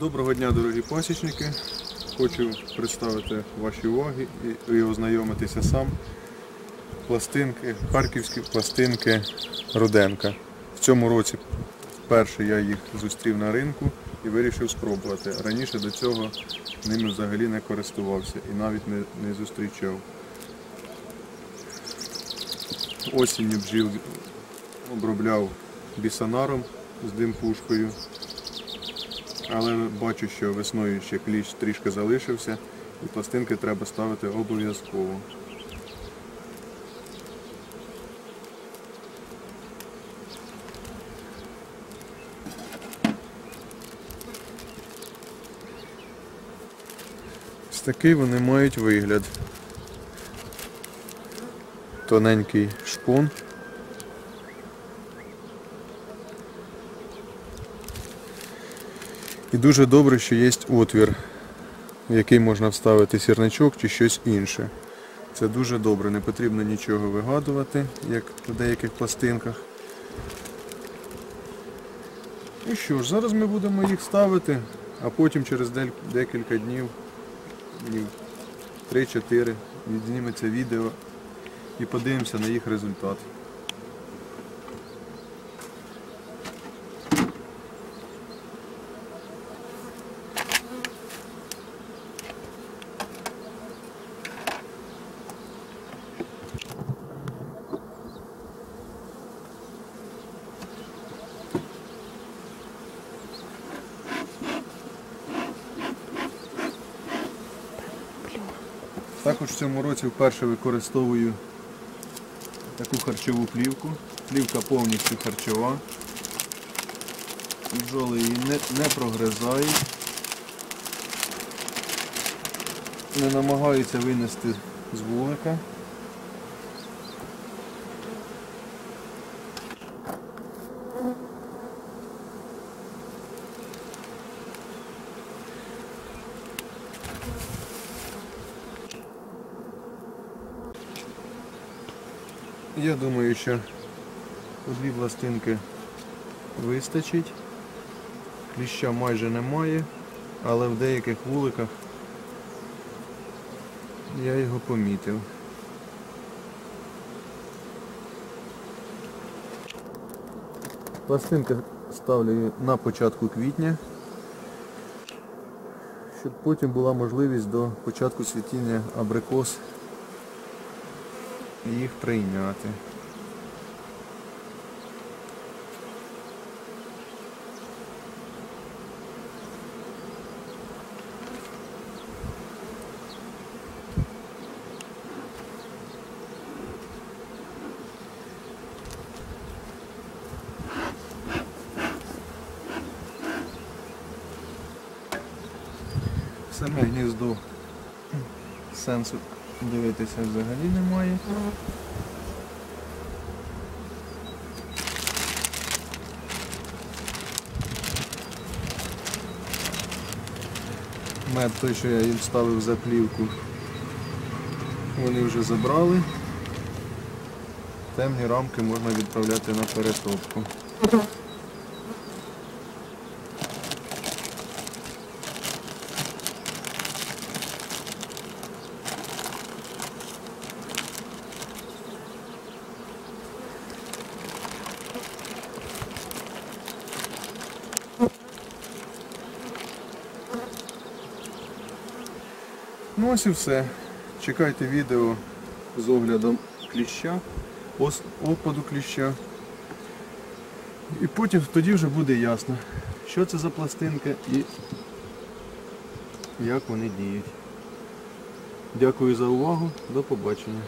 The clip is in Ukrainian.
Доброго дня, дорогі пасічники. Хочу представити ваші уваги і, ознайомитися сам. Пластинки, харківські пластинки Руденка. В цьому році вперше я їх зустрів на ринку і вирішив спробувати. Раніше до цього ними взагалі не користувався і навіть не, не зустрічав. Осінню бджіл обробляв бісонаром з димпушкою. Але бачу, що весною ще кліщ трішки залишився і пластинки треба ставити обов'язково. Ось такий вони мають вигляд. Тоненький шпун. І дуже добре, що є отвір, в який можна вставити сірничок чи щось інше. Це дуже добре, не потрібно нічого вигадувати, як в деяких пластинках. І що ж, зараз ми будемо їх ставити, а потім через декілька днів, днів 3-4, відзніметься відео і подивимося на їх результат. Також в цьому році вперше використовую таку харчову плівку. Плівка повністю харчова. Бджоли її не, не прогризають. Не намагаються винести з вулика. Я думаю, що дві пластинки вистачить. Кліща майже немає, але в деяких вуликах я його помітив. Пластинки ставлю на початку квітня, щоб потім була можливість до початку світіння абрикос їх прийняти. Саме гніздо сенсу дивитися взагалі немає. Мед той, що я їм ставив за плівку, вони вже забрали. Темні рамки можна відправляти на перетопку. Ну ось і все. Чекайте відео з оглядом кліща, опаду кліща. І потім тоді вже буде ясно, що це за пластинка і як вони діють. Дякую за увагу, до побачення.